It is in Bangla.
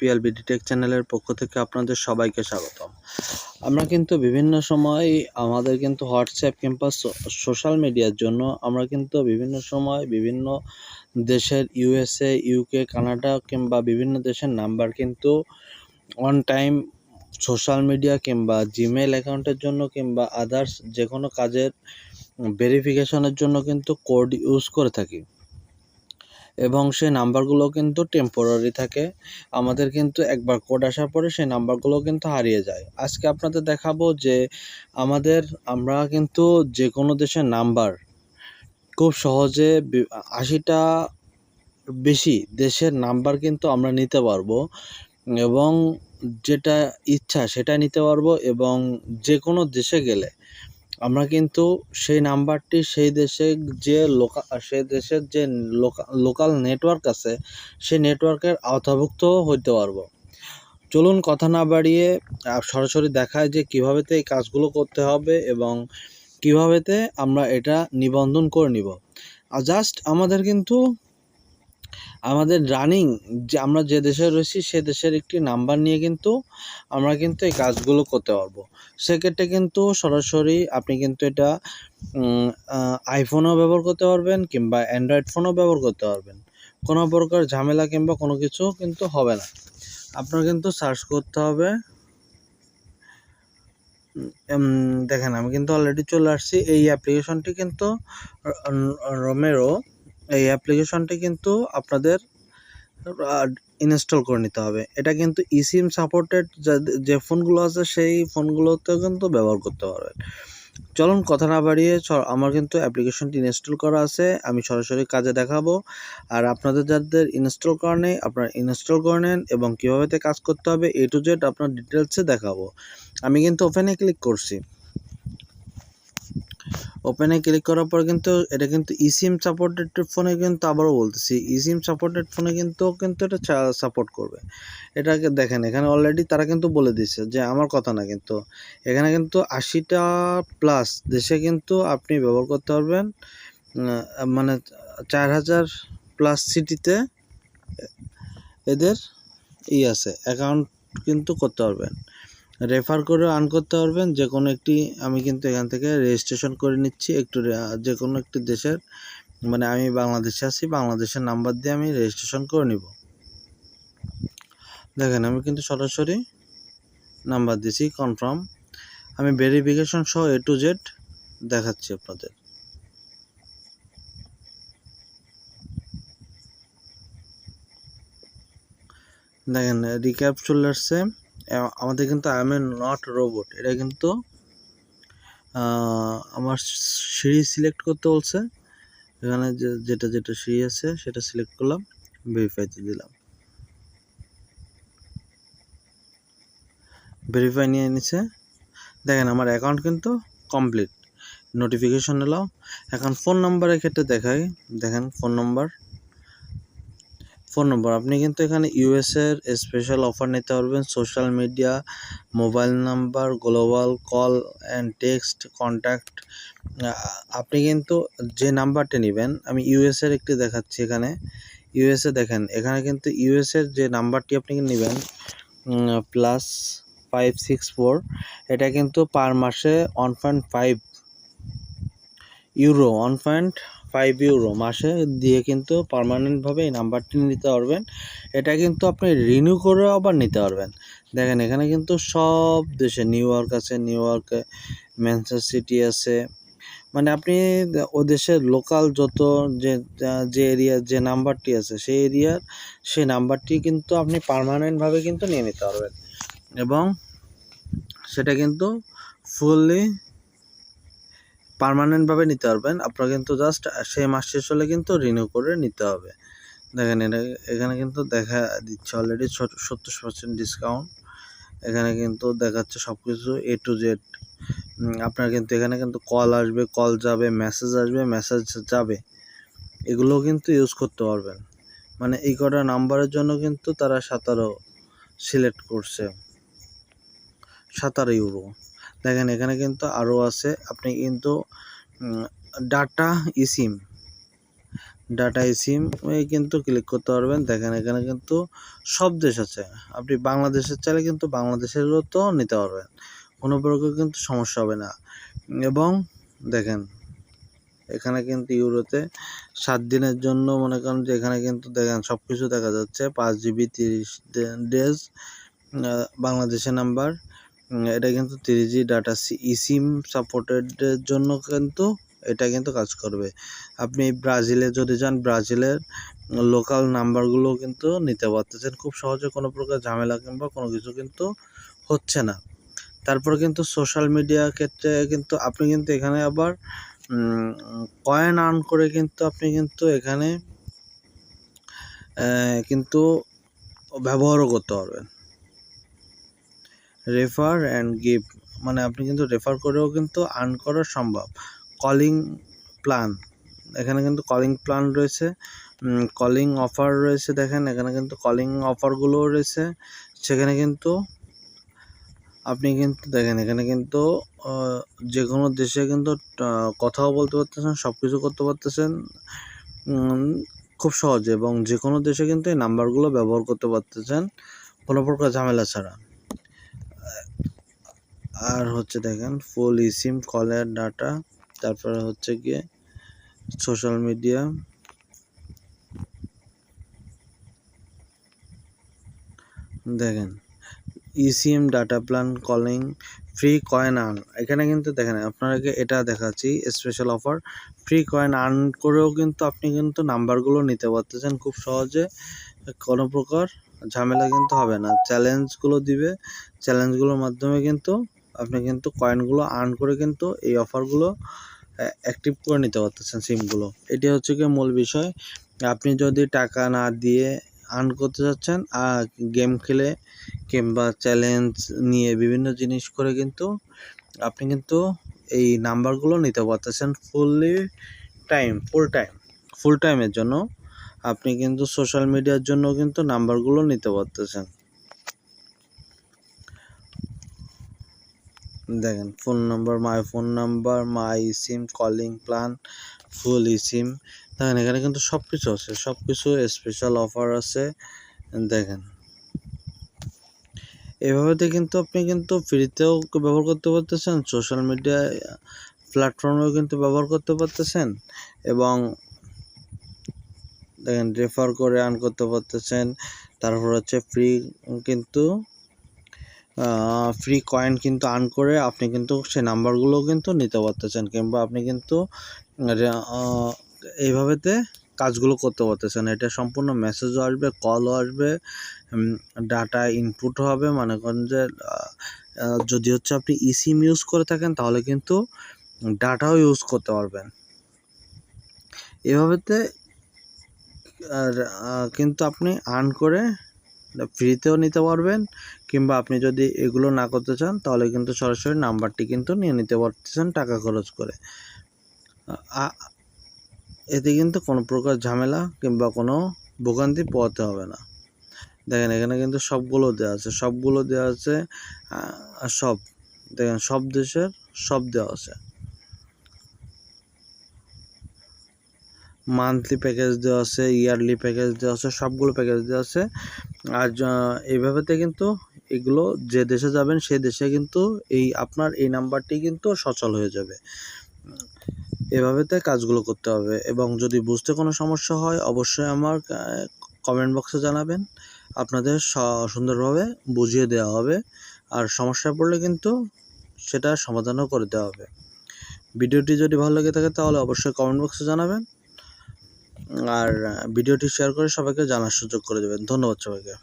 পিএলবিডি টেক চ্যানেলের পক্ষ থেকে আপনাদের সবাইকে স্বাগতম। আমরা কিন্তু বিভিন্ন সময় আমাদের কিন্তু হোয়াটসঅ্যাপ কিংবা সোশ্যাল মিডিয়ার জন্য আমরা কিন্তু বিভিন্ন সময় বিভিন্ন দেশের ইউএসএ ইউকে কানাডা কিংবা বিভিন্ন দেশের নাম্বার কিন্তু অন টাইম সোশ্যাল মিডিয়া কিংবা জিমেল অ্যাকাউন্টের জন্য কিংবা আদার্স যে কোনো কাজের ভেরিফিকেশনের জন্য কিন্তু কোড ইউজ করে থাকি। এবং সেই নাম্বারগুলো কিন্তু টেম্পোরারি থাকে। আমাদের কিন্তু একবার কোড আসার পরে সেই নাম্বারগুলো কিন্তু হারিয়ে যায়। আজকে আপনাদের দেখাবো যে আমাদের, আমরা কিন্তু যে কোনো দেশের নাম্বার খুব সহজে আশিটা বেশি দেশের নাম্বার কিন্তু আমরা নিতে পারব এবং যেটা ইচ্ছা সেটা নিতে পারব এবং যে কোনো দেশে গেলে আমরা কিন্তু সেই নাম্বারটি সেই দেশে যে লোকা, সেই দেশের যে লোকাল নেটওয়ার্ক আছে, সেই নেটওয়ার্কের আওতাভুক্ত হইতে পারব। চলুন কথা না বাড়িয়ে সরাসরি দেখায় যে কীভাবেতে এই কাজগুলো করতে হবে এবং কীভাবেতে আমরা এটা নিবন্ধন করে নিব। জাস্ট আমাদের কিন্তু আমাদের রানিং যে আমরা যে দেশে রয়েছি, সে দেশের একটি নাম্বার নিয়ে কিন্তু আমরা কিন্তু এই কাজগুলো করতে পারব। সেক্ষেত্রে কিন্তু সরাসরি আপনি কিন্তু এটা আইফোনও ব্যবহার করতে পারবেন কিংবা অ্যান্ড্রয়েড ফোনও ব্যবহার করতে পারবেন। কোনো প্রকার ঝামেলা কিংবা কোনো কিছু কিন্তু হবে না। আপনার কিন্তু সার্চ করতে হবে। দেখেন আমি কিন্তু অলরেডি চলে আসছি। এই অ্যাপ্লিকেশনটি কিন্তু রোমেরো এই অ্যাপ্লিকেশনটি কিন্তু আপনাদের ইনস্টল করে নিতে হবে। এটা কিন্তু ইসিম সাপোর্টেড যে ফোনগুলো আছে সেই ফোনগুলোতেও কিন্তু ব্যবহার করতে পারবেন। চলুন কথা না বাড়িয়ে আমার কিন্তু অ্যাপ্লিকেশনটি ইনস্টল করা আছে, আমি সরাসরি কাজে দেখাবো। আর আপনাদের যাদের ইনস্টল করা নেই, আপনারা ইনস্টল করে নেন এবং কীভাবে কাজ করতে হবে এ টু জেড আপনার ডিটেলসে দেখাবো। আমি কিন্তু ওপেনে ক্লিক করছি। ওপেনে ক্লিক করার পর কিন্তু এটা কিন্তু ইসিম সাপোর্টেড ফোনে কিন্তু আবারও বলতেছি ইসিম সাপোর্টেড ফোনে কিন্তু কিন্তু এটা সাপোর্ট করবে। এটাকে দেখেন, এখানে অলরেডি তারা কিন্তু বলে দিচ্ছে যে আমার কথা না কিন্তু, এখানে কিন্তু আশিটা প্লাস দেশে কিন্তু আপনি ব্যবহার করতে পারবেন মানে চার হাজার প্লাস সিটিতে এদের ই আছে অ্যাকাউন্ট কিন্তু করতে পারবেন। রেফার করে আর্ন করতে পারবেন। যে কোনো একটি আমি কিন্তু এখান থেকে রেজিস্ট্রেশন করে নিচ্ছি। একটু যে কোনো একটি দেশের মানে আমি বাংলাদেশে আছি, বাংলাদেশের নাম্বার দিয়ে আমি রেজিস্ট্রেশন করে নিব। দেখেন, আমি কিন্তু সরাসরি নাম্বার দিছি কনফার্ম আমি ভেরিফিকেশন সহ এ টু জেড দেখাচ্ছি আপনাদের। দেখেন রিক্যাপ চলে আসছে। আমাদের কিন্তু I am a not robot এটা কিন্তু আমার সিঁড়ি সিলেক্ট করতে বলছে। এখানে যেটা যেটা সিঁড়ি আছে, সেটা সিলেক্ট করলাম ভেরিফাইতে দিলাম। ভেরিফাই নিয়ে নিছে। দেখেন, আমার অ্যাকাউন্ট কিন্তু কমপ্লিট নোটিফিকেশন এলাম এখন ফোন নাম্বারের ক্ষেত্রে দেখাই। দেখেন ফোন নাম্বার ফোন নম্বর। আপনি কিন্তু এখানে ইউএসের স্পেশাল অফার নিতে পারবেন। Social media mobile number global call and text contact আপনি কিন্তু যে নাম্বারটি নেবেন, আমি ইউএসের একটি দেখাচ্ছি এখানে। ইউএসএ দেখেন, এখানে কিন্তু ইউএস এর যে নাম্বারটি আপনি নেবেন প্লাস ফাইভ সিক্স ফোর এটা কিন্তু পার মাসে one point five euro one point five euro মাসে দিয়ে কিন্তু পার্মানেন্টভাবে এই নাম্বারটি নিতে পারবেন। এটা কিন্তু আপনি রিনিউ করেও আবার নিতে পারবেন। দেখেন, এখানে কিন্তু সব দেশে নিউ ইয়র্ক আছে নিউ ইয়র্কে ম্যানচেস্টার সিটি আছে। মানে আপনি ও দেশের লোকাল যত যে যে এরিয়ার যে নাম্বারটি আছে, সেই এরিয়ার সেই নাম্বারটি কিন্তু আপনি পার্মানেন্টভাবে কিন্তু নিয়ে নিতে পারবেন। এবং সেটা কিন্তু ফুললি পার্মানেন্টভাবে নিতে পারবেন। আপনার কিন্তু জাস্ট সেই মাস শেষ হলে কিন্তু রিনিউ করে নিতে হবে। দেখেন এটা, এখানে কিন্তু দেখা দিচ্ছে অলরেডি সত্তর পার্সেন্ট ডিসকাউন্ট এখানে কিন্তু দেখাচ্ছে সব কিছু এ টু জেড আপনার কিন্তু এখানে কিন্তু কল আসবে কল যাবে মেসেজ আসবে মেসেজ যাবে। এগুলো কিন্তু ইউজ করতে পারবেন। মানে এই কটা নাম্বারের জন্য কিন্তু তারা সাতারো সিলেক্ট করছে। সাতারো ইউরো দেখেন, এখানে কিন্তু আরও আছে। আপনি কিন্তু ডাটা ইসিম ডাটা সিম কিন্তু ক্লিক করতে পারবেন। দেখেন, এখানে কিন্তু সব দেশ আছে। আপনি বাংলাদেশের চাইলে কিন্তু বাংলাদেশেরও তো নিতে পারবেন। কোনো প্রকার কিন্তু সমস্যা হবে না। এবং দেখেন, এখানে কিন্তু ইউরোতে সাত দিনের জন্য মনে করেন যে এখানে কিন্তু দেখেন সব কিছু দেখা যাচ্ছে। পাঁচ জিবি তিরিশ ডেজ বাংলাদেশের নাম্বার এটা কিন্তু থ্রি জি ডাটা ইসিম সাপোর্টেডের জন্য কিন্তু এটা কিন্তু কাজ করবে। আপনি ব্রাজিলে যদি যান, ব্রাজিলের লোকাল নাম্বারগুলো কিন্তু নিতে পারতেছেন। খুব সহজে কোনো প্রকার ঝামেলা কিংবা কোনো কিছু কিন্তু হচ্ছে না। তারপর কিন্তু সোশ্যাল মিডিয়া ক্ষেত্রে কিন্তু আপনি কিন্তু এখানে আবার কয়েন আর্ন করে কিন্তু আপনি কিন্তু এখানে কিন্তু ব্যবহারও করতে পারবেন। রেফার অ্যান্ড গিভ মানে আপনি কিন্তু রেফার করেও কিন্তু আর্ন করা সম্ভব। কলিং প্ল্যান এখানে কিন্তু কলিং প্ল্যান রয়েছে। কলিং অফার রয়েছে দেখেন। এখানে কিন্তু কলিং অফারগুলোও রয়েছে। সেখানে কিন্তু আপনি কিন্তু দেখেন, এখানে কিন্তু যে কোনো দেশে কিন্তু কথাও বলতে পারতেছেন সব কিছু করতে পারতেছেন। খুব সহজে এবং যে কোনো দেশে কিন্তু এই নাম্বারগুলো ব্যবহার করতে পারতেছেন। কোনো প্রকার ঝামেলা ছাড়া। আর হচ্ছে দেখেন ফুল ইসিম কলের ডাটা তারপরে হচ্ছে গিয়ে সোশ্যাল মিডিয়া দেখেন eSIM data plan calling free coin earn এখানে কিন্তু দেখেন আপনাকে এটা দেখাচ্ছি special offer free coin earn করেও কিন্তু আপনি কিন্তু নাম্বারগুলো নিতে পারতেছেন খুব সহজে, কোনো প্রকার ঝামেলা কিন্তু হবে না চ্যালেঞ্জগুলো দিবে চ্যালেঞ্জগুলোর মাধ্যমে কিন্তু আপনি কিন্তু কয়েনগুলো আর্ন করে কিন্তু এই অফারগুলো অ্যাক্টিভ করে নিতে পারতেছেন সিমগুলো এটি হচ্ছে কি মূল বিষয়। আপনি যদি টাকা না দিয়ে আর্ন করতে চাচ্ছেন আর গেম খেলে কিংবা চ্যালেঞ্জ নিয়ে বিভিন্ন জিনিস করে কিন্তু আপনি কিন্তু এই নাম্বারগুলো নিতে পারতেছেন fully time full time full টাইমের জন্য। আপনি কিন্তু সোশ্যাল মিডিয়ার জন্য কিন্তু নাম্বারগুলো নিতে পারতেছেন। দেখেন phone number my phone number my SIM calling plan full SIM দেখেন, এখানে কিন্তু সব কিছু আছে সব কিছু স্পেশাল অফার আছে। দেখেন এভাবে কিন্তু আপনি কিন্তু ফ্রিতেও ব্যবহার করতে পারতেছেন সোশ্যাল মিডিয়া প্ল্যাটফর্মেও কিন্তু ব্যবহার করতে পারতেছেন এবং দেখেন রেফার করে আর্ন করতে পারতেছেন। তারপর হচ্ছে ফ্রি কিন্তু ফ্রি কয়েন কিন্তু আর্ন করে আপনি কিন্তু সে নাম্বারগুলোও কিন্তু নিতে পারতেছেন কিংবা আপনি কিন্তু এইভাবেতে কাজগুলো করতে পারতেছেন। এটা সম্পূর্ণ মেসেজও আসবে কলও আসবে ডাটা ইনপুট হবে। মনে করেন যে যদি হচ্ছে আপনি ইসিম ইউজ করে থাকেন, তাহলে কিন্তু ডাটাও ইউজ করতে পারবেন। এভাবেতে, আর কিন্তু আপনি আর্ন করে ফ্রিতেও নিতে পারবেন, কিংবা আপনি যদি এগুলো না করতে চান, তাহলে কিন্তু সরাসরি নাম্বারটি কিন্তু নিয়ে নিতে পারতেছেন টাকা খরচ করে। এতে কিন্তু কোনো প্রকার ঝামেলা কিংবা কোনো ভোগান্তি পোয়াতে হবে না। দেখেন, এখানে কিন্তু সবগুলো দেওয়া আছে, সবগুলো দেওয়া আছে সব। দেখেন, সব দেশের সব দেওয়া আছে। মান্থলি প্যাকেজ দেওয়া আছে ইয়ারলি প্যাকেজ দেওয়া আছে, সবগুলো প্যাকেজ দেওয়া আছে। আর এইভাবেতে কিন্তু এগুলো যে দেশে যাবেন সেই দেশে কিন্তু এই আপনার এই নাম্বারটি কিন্তু সচল হয়ে যাবে। এভাবেতে কাজগুলো করতে হবে। এবং যদি বুঝতে কোনো সমস্যা হয়, অবশ্যই আমার কমেন্ট বক্সে জানাবেন। আপনাদের সুন্দরভাবে বুঝিয়ে দেওয়া হবে। আর সমস্যা পড়লে কিন্তু সেটা সমাধানও করে দেওয়া হবে। ভিডিওটি যদি ভালো লেগে থাকে, তাহলে অবশ্যই কমেন্ট বক্সে জানাবেন। আর ভিডিওটি শেয়ার করে সবাইকে জানার সুযোগ করে দেবেন। ধন্যবাদ সবাইকে।